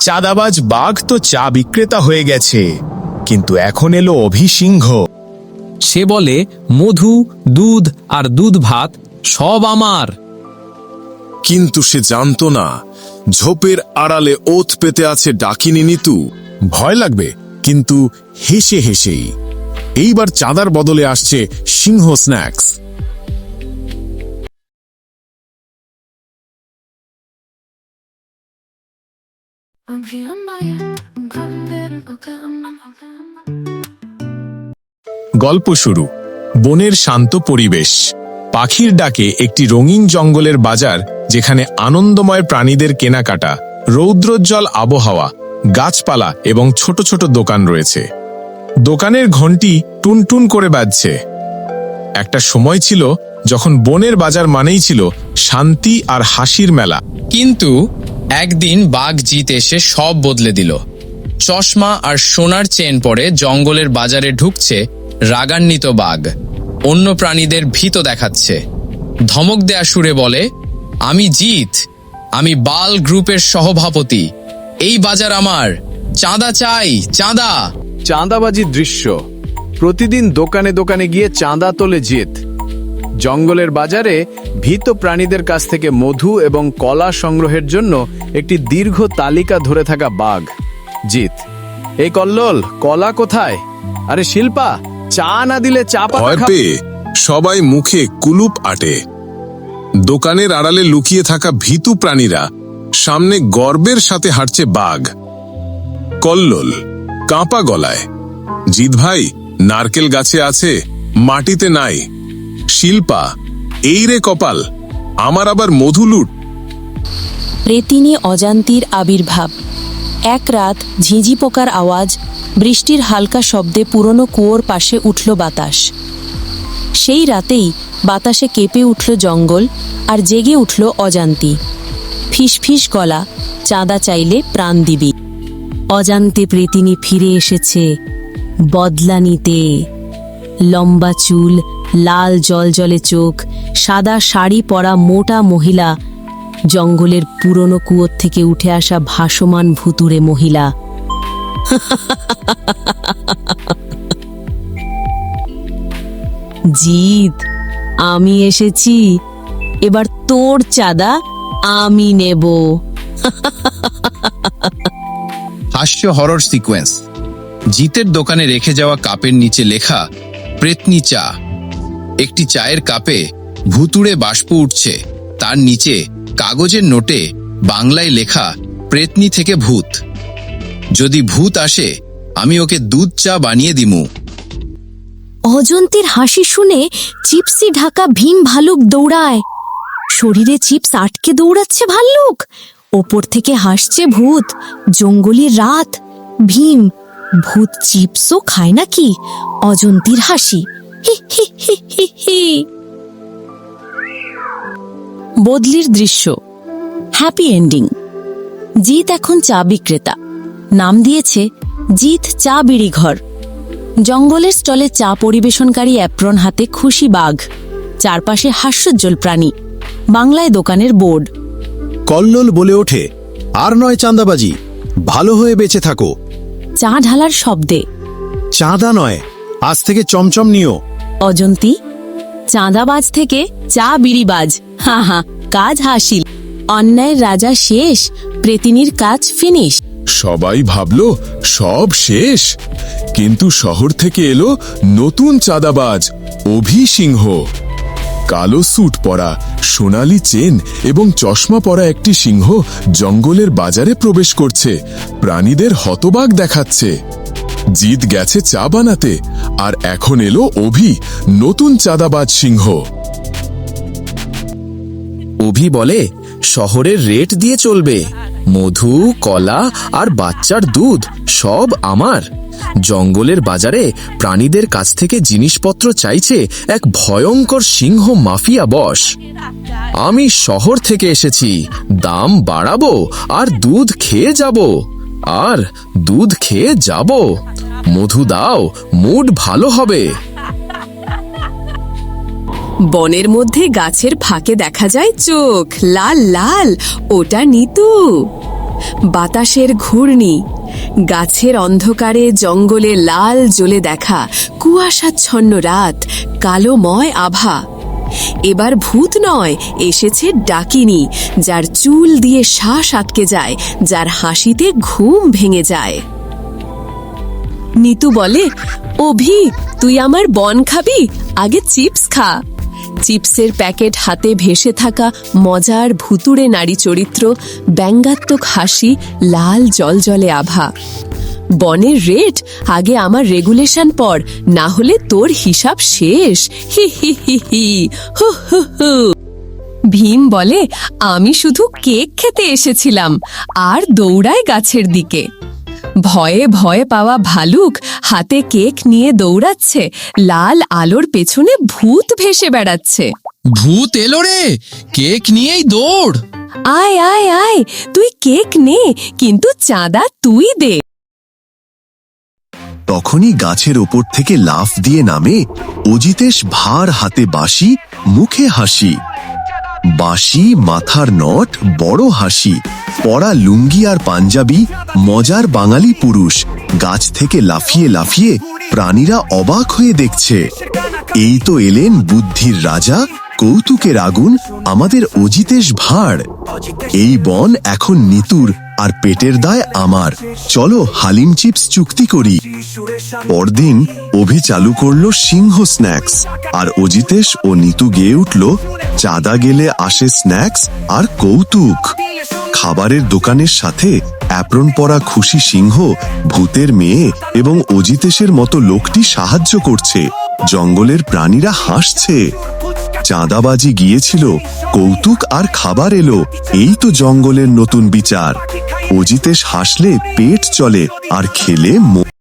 চাঁদাবাজ বাঘ তো চা বিক্রেতা হয়ে গেছে কিন্তু এখন এলো অভিসিংহ। সে বলে মধু দুধ আর দুধ ভাত সব আমার। কিন্তু সে জানতো না ঝোপের আড়ালে ওত পেতে আছে ডাকিনী নিতু। ভয় লাগবে কিন্তু হেসে হেসেই। এইবার চাঁদার বদলে আসছে সিংহ স্ন্যাক্স। গল্প শুরু। বনের শান্ত পরিবেশ। পাখির ডাকে একটি রঙিন জঙ্গলের বাজার যেখানে আনন্দময় প্রাণীদের কেনাকাটা, রৌদ্রোজ্জ্বল আবহাওয়া, গাছপালা এবং ছোট ছোট দোকান রয়েছে। দোকানের ঘন্টি টুনটুন করে বাজছে। একটা সময় ছিল যখন বনের বাজার মানেই ছিল শান্তি আর হাসির মেলা। কিন্তু একদিন বাঘ জিত এসে সব বদলে দিল। চশমা আর সোনার চেন পরে জঙ্গলের বাজারে ঢুকছে রাগান্বিত বাঘ। অন্য প্রাণীদের ভীত দেখাচ্ছে। ধমক দেয়া সুরে বলে, আমি জিত। আমি বাল গ্রুপের সহভাপতি। এই বাজার আমার। চাঁদা চাই, চাঁদা! চাঁদাবাজি দৃশ্য। প্রতিদিন দোকানে দোকানে গিয়ে চাঁদা তোলে জিত। জঙ্গলের বাজারে ভীত প্রাণীদের কাছ থেকে মধু এবং কলা সংগ্রহের জন্য একটি দীর্ঘ তালিকা ধরে থাকা বাঘ। জিত এই কল্লোল কলা কোথায়? আরে শিল্পা চা না দিলে চা পেয়ে সবাই মুখে কুলুপ আটে। দোকানের আড়ালে লুকিয়ে থাকা ভীতু প্রাণীরা সামনে গর্বের সাথে হাঁটছে বাঘ। কল্লোল কাঁপা গলায় জিৎ ভাই নারকেল গাছে আছে মাটিতে নাই। শিল্পা এই রে কপাল, আমার আবার মধু লুট। রেতিনি অজান্তির আবির্ভাব। এক রাত ঝিঁঝি পোকার আওয়াজ, বৃষ্টির হালকা শব্দে পুরনো কুয়োর পাশে উঠল বাতাস। সেই রাতেই বাতাসে কেঁপে উঠল জঙ্গল আর জেগে উঠল অজান্তি। ফিসফিস গলা, চাঁদা চাইলে প্রাণ দিবি। অজান্তে প্রেতিনি ফিরে এসেছে বদলা নিতে লম্বা চুল, লাল জলজলে চোখ সাদা শাড়ি পরা মোটা মহিলা, জঙ্গলের পুরনো কুয়োর থেকে উঠে আসা ভাসমান ভুতুরে মহিলা। জিত আমি এসেছি। এবার তোর চাঁদা আমি নেব। হাস্য হরর সিকোয়েন্স জিতের দোকানে রেখে যাওয়া কাপের নিচে লেখা, প্রেতনি চা। একটি চায়ের কাপে ভুতুড়ে বাষ্প উঠছে। তার নিচে কাগজের নোটে বাংলায় লেখা প্রেতনি থেকে ভূত। যদি ভূত আসে, আমি ওকে দুধ চা বানিয়ে দিমু। অজন্তের হাসি শুনে চিপসি ঢাকা ভীম ভালুক দৌড়ায়। শরীরে চিপস আটকে দৌড়াচ্ছে ভাল্লুক। ওপর থেকে হাসছে ভূত। জঙ্গলি রাত। ভীম, ভূত চিপসও খায় নাকি? অজন্তীর হাসি। হি হি হি হি হি। বদলির দৃশ্য। হ্যাপি এন্ডিং জিত এখন চা বিক্রেতা। নাম দিয়েছে জিত চা বিড়ি ঘর জঙ্গলের স্টলে চা পরিবেশনকারী অ্যাপ্রন হাতে খুশি বাঘ। চারপাশে হাস্যোজ্জ্বল প্রাণী। বাংলায় দোকানের বোর্ড। কল্লোল বলে ওঠে আর নয় চাঁদাবাজি। ভালো হয়ে বেঁচে থাকো। চা ঢালার শব্দে। চাঁদা নয় আজ থেকে চমচম নিও। অজন্তি চাঁদাবাজ থেকে চা বিড়িবাজ। হা হা, কাজ হাসিল। অন্যায়ের রাজা শেষ, প্রেতিনির কাজ ফিনিশ। সবাই ভাবল, সব শেষ। কিন্তু শহর থেকে এলো নতুন চাঁদাবাজ অভি সিংহ কালো স্যুট পরা, সোনালি চেন এবং চশমা পরা একটি সিংহ জঙ্গলের বাজারে প্রবেশ করছে। প্রাণীদের হতবাক দেখাচ্ছে। জিত গেছে চা বানাতে, আর এখন এলো অভি, নতুন চাঁদাবাজ সিংহ। অভি বলে, শহরের রেট দিয়ে চলবে। মধু, কলা আর বাচ্চার দুধ, সব আমার। জঙ্গলের বাজারে প্রাণীদের কাছ থেকে জিনিসপত্র চাইছে এক ভয়ঙ্কর সিংহ মাফিয়া বস। আমি শহর থেকে এসেছি, দাম বাড়াবো আর দুধ খেয়ে যাব, আর দুধ খেয়ে যাব। মধু দাও, মুড ভালো হবে। বনের মধ্যে গাছের ফাঁকে দেখা যায় চোখ, লাল লাল, ওটা নিতু। বাতাসের ঘূর্ণি, গাছের অন্ধকারে জঙ্গলে লাল জ্বলে দেখা, কুয়াশাচ্ছন্ন রাত, কালোময় আভা। এবার ভূত নয়, এসেছে ডাকিনী, যার চুল দিয়ে শ্বাস আটকে যায়, যার হাসিতে ঘুম ভেঙে যায়। নিতু বলে, অভি, তুই আমার বন খাবি? আগে চিপস খা। চিপসের প্যাকেট হাতে ভেসে থাকা মজার ভুতুড়ে নারী চরিত্র, ব্যঙ্গাত্মক হাসি, লাল জলজলে আভা। বনের রেট, আগে আমার রেগুলেশন পর না হলে তোর হিসাব শেষ। হি হি হি হি, হু হু হু। ভীম বলে, আমি শুধু কেক খেতে এসেছিলাম, আর দৌড়ায় গাছের দিকে। ভয়ে ভয়ে পাওয়া ভালুক হাতে কেক নিয়ে দৌড়াচ্ছে লাল আলোর পেছনে ভূত ভেসে বেড়াচ্ছে। ভূত এলো রে! কেক নিয়েই দৌড়! আয় আয় আয় তুই কেক নে কিন্তু চাঁদা তুই দে। তখনই গাছের ওপর থেকে লাফ দিয়ে নামে অজিতেশ ভার হাতে বাঁশি মুখে হাসি। বাঁশি, মাথার নট, বড় হাসি, পড়া লুঙ্গি আর পাঞ্জাবি, মজার বাঙালি পুরুষ, গাছ থেকে লাফিয়ে লাফিয়ে প্রাণীরা অবাক হয়ে দেখছে। এই তো এলেন বুদ্ধির রাজা, কৌতুকের আগুন, আমাদের অজিতেশ ভাঁড়। এই বন এখন নিতুর আর পেটের দায় আমার। চলো হালিম চিপস চুক্তি করি। পরদিন অভি চালু করল সিংহ স্ন্যাক্স, আর অজিতেশ ও নিতু গেয়ে উঠল, চাঁদা গেলে আসে স্ন্যাক্স আর কৌতুক। খাবারের দোকানের সাথে অ্যাপ্রন পরা খুশি সিংহ, ভূতের মেয়ে এবং অজিতেশের মতো লোকটি সাহায্য করছে। জঙ্গলের প্রাণীরা হাসছে। চাঁদাবাজি গিয়েছিল, কৌতুক আর খাবার এলো, এই তো জঙ্গলের নতুন বিচার। অজিতেশ হাসলে পেট চলে, আর খেলে